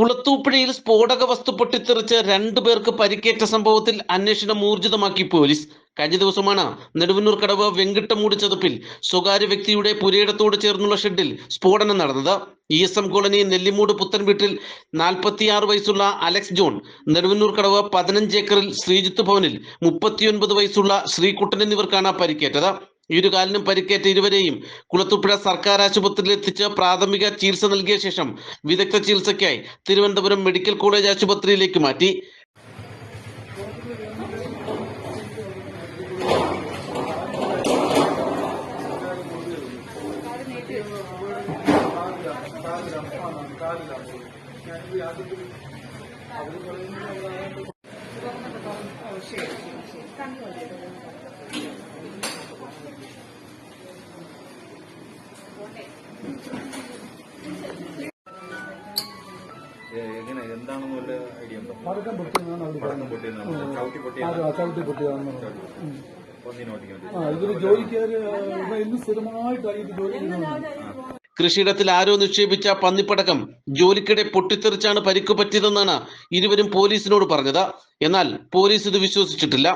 കുളത്തൂപ്പുഴയിൽ സ്ഫോടക വസ്തു പൊട്ടിത്തെറിച്ച് രണ്ടുപേർക്ക് പരിക്കേറ്റ സംഭവത്തിൽ അന്വേഷണം ഊർജിതമാക്കി പോലീസ്. കഴിഞ്ഞ ദിവസമാണ് നെടുവന്നൂർ കടവ് വെങ്കിട്ടമൂട് ചതുപ്പിൽ സ്വകാര്യ വ്യക്തിയുടെ പുരയിടത്തോട് ചേർന്നുള്ള ഷെഡിൽ സ്ഫോടനം നടന്നത്. E S M colony Nellimoodu പുത്തൻ വീട്ടിൽ നാൽപ്പത്തിയാറ് വയസ്സുള്ള അലക്സ് ജോൺ നെടുവന്നൂർ കടവ് പതിനഞ്ച് ഏക്കറിൽ ശ്രീജിത്ത് ഭവനിൽ മുപ്പത്തിയൊൻപത് വയസ്സുള്ള ശ്രീകുട്ടൻ എന്നിവർക്കാണ് പരിക്കേറ്റത്. ഇരുകാലിനും പരിക്കേറ്റ ഇരുവരെയും കുളത്തൂപ്പുഴ സർക്കാർ ആശുപത്രിയിൽ എത്തിച്ച് പ്രാഥമിക ചികിത്സ നൽകിയ ശേഷം വിദഗ്ധ ചികിത്സയ്ക്കായി തിരുവനന്തപുരം മെഡിക്കൽ കോളേജ് ആശുപത്രിയിലേക്ക് മാറ്റി. എങ്ങനെ? എന്താണെന്ന് വല്ല ഐഡിയ ഉണ്ടോ? പടക്കം പൊട്ടിയെന്നാണ് അവർ പടക്കം പൊട്ടിയെന്നാണ്. ചവിട്ടി ആ ചവിട്ടി ജോലിക്കാര് ഇന്ന് സ്ഥിരമായിട്ടാണ് ഇത് ജോലി ചെയ്യുന്നത്. കൃഷിയിടത്തിൽ ആരോ നിക്ഷേപിച്ച പന്നിപ്പടക്കം ജോലിക്കിടെ പൊട്ടിത്തെറിച്ചാണ് പരിക്കു പറ്റിയതെന്നാണ് ഇരുവരും പോലീസിനോട് പറഞ്ഞത്. എന്നാൽ പോലീസ് ഇത് വിശ്വസിച്ചിട്ടില്ല.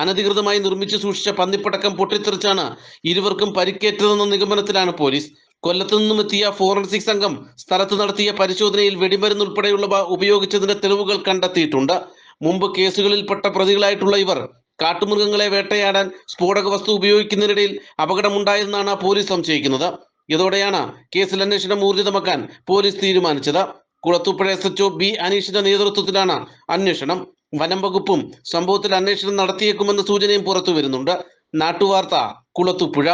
അനധികൃതമായി നിർമ്മിച്ചു സൂക്ഷിച്ച പന്നിപ്പടക്കം പൊട്ടിത്തെറിച്ചാണ് ഇരുവർക്കും പരിക്കേറ്റതെന്ന നിഗമനത്തിലാണ് പോലീസ്. കൊല്ലത്തു നിന്നും എത്തിയ ഫോറൻസിക് സംഘം സ്ഥലത്ത് നടത്തിയ പരിശോധനയിൽ വെടിമരുന്ന് ഉൾപ്പെടെയുള്ളവ ഉപയോഗിച്ചതിന്റെ തെളിവുകൾ കണ്ടെത്തിയിട്ടുണ്ട്. മുമ്പ് കേസുകളിൽപ്പെട്ട പ്രതികളായിട്ടുള്ള ഇവർ കാട്ടുമൃഗങ്ങളെ വേട്ടയാടാൻ സ്ഫോടക വസ്തു ഉപയോഗിക്കുന്നതിനിടയിൽ അപകടമുണ്ടായെന്നാണ് പോലീസ് സംശയിക്കുന്നത്. ഇതോടെയാണ് കേസിൽ അന്വേഷണം ഊർജിതമാക്കാൻ പോലീസ് തീരുമാനിച്ചത്. കുളത്തൂപ്പുഴ എസ് എച്ച്ഒ ബി അനീഷിന്റെ നേതൃത്വത്തിലാണ് അന്വേഷണം. വനം വകുപ്പും സംഭവത്തിൽ അന്വേഷണം നടത്തിയേക്കുമെന്ന സൂചനയും പുറത്തു വരുന്നുണ്ട് നാട്ടുവാർത്ത കുളത്തൂപ്പുഴ.